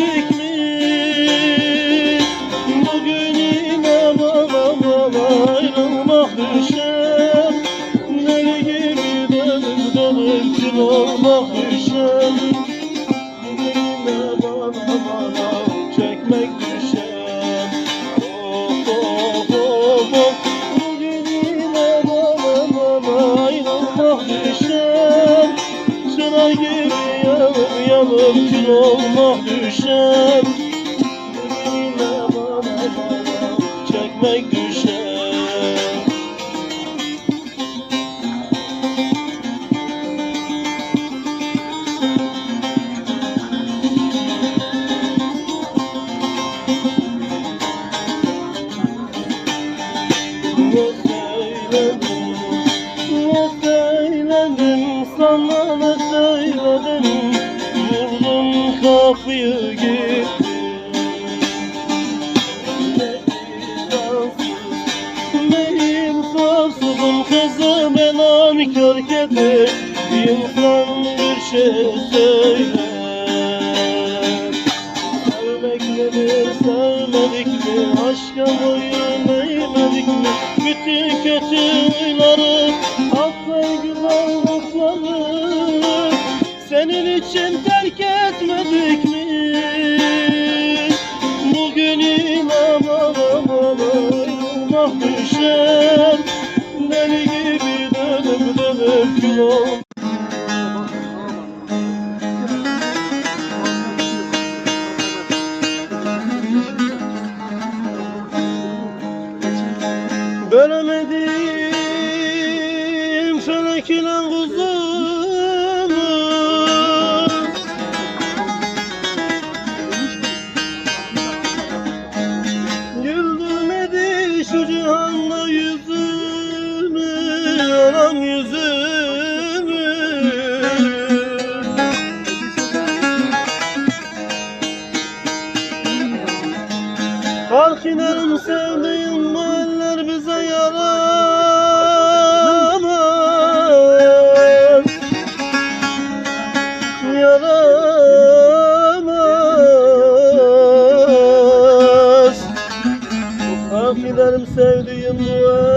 terketmedik mi? Bugün yine bana bana ayrılmak düşer Deli gibi dönüp dönüp kül olmak düşer Bugün yine bana bana çekmek düşer Bugün yine bana bana ayrılmak düşer gibi yanıp yanıp kül olmak düşer kızım ben ankör kedi bir şey söyler Sevmek nedir, sevmedik mi? Aşka boyun ol- Bölemedim felek ile Fark ederim sevdiğim bu eller bize yaramaz Yaramaz Fark ederim sevdiğim bu el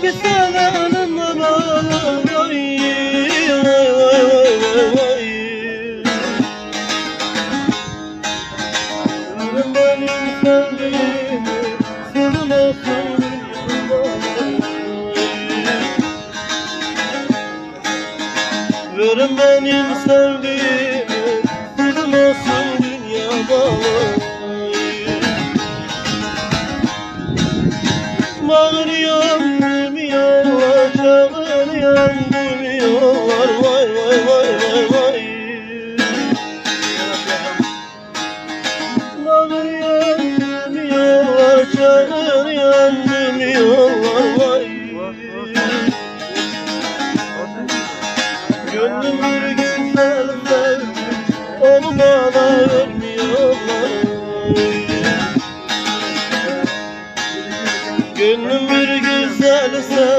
ki sana anam oy Benim sevdiğimi senin olsun Verin benim sevdiğimi senin olsun the sun.